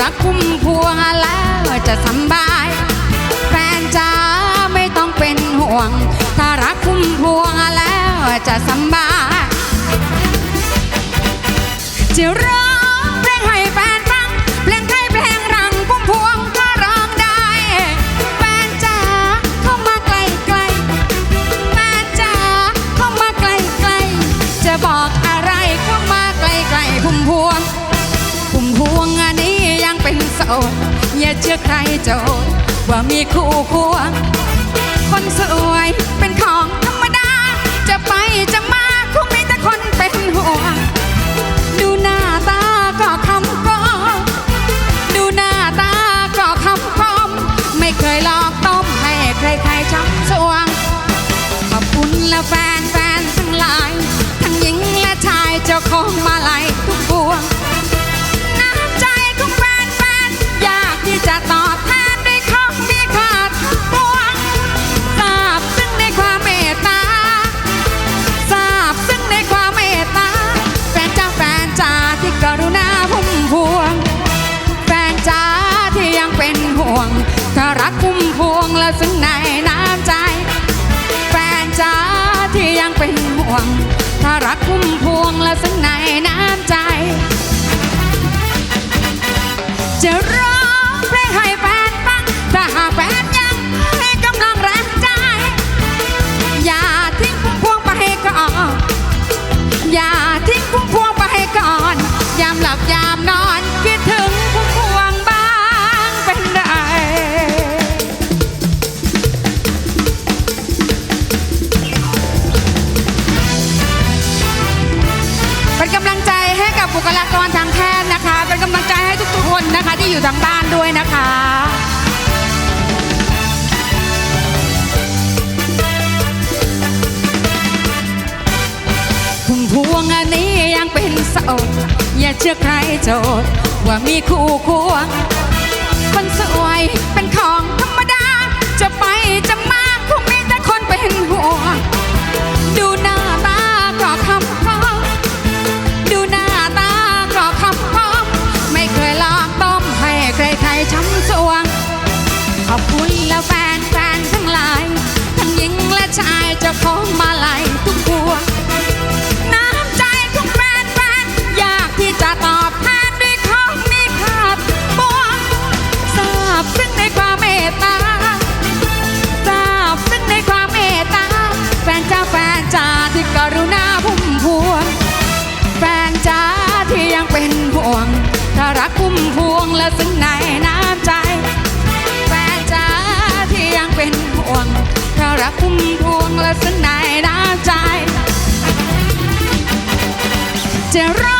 รักคุ้มพวงแล้วจะสบาย แฟนจ้าไม่ต้องเป็นห่วง อย่าเชื่อใครโจทย์ว่ามีคู่ควงคนสวยเป็นของธรรมดา จะไปจะมาคงมีแต่คนเป็นห่วงดูหน้าตาก็คำกองดูหน้าตาก็คำคมไม่เคยหลอกต้มให้ใครๆช้ำสวง ขอบคุณและแฟนแฟนทั้งหลาย ทั้งหญิงและชายเจ้าของมา พุ่มพวงและสังในน้ำใจ จะร้องเพลงให้แฟนฟังถ้าหากแฟนยังให้กำลังแรงใจ อย่าทิ้งพุ่มพวงไปก่อน อย่าทิ้งพุ่มพวงไปก่อน ยามหลับยามนอนคิดถึง ที่อยู่ทางบ้านด้วยนะคะพุ่มพวงอันนี้ยังเป็นโสดอย่าเชื่อใครโจทย์ว่ามีคู่ควงคนสวยเป็นของ จ้าของมา พุ่มพวงและซึ่งในน้ำใจ จะรอ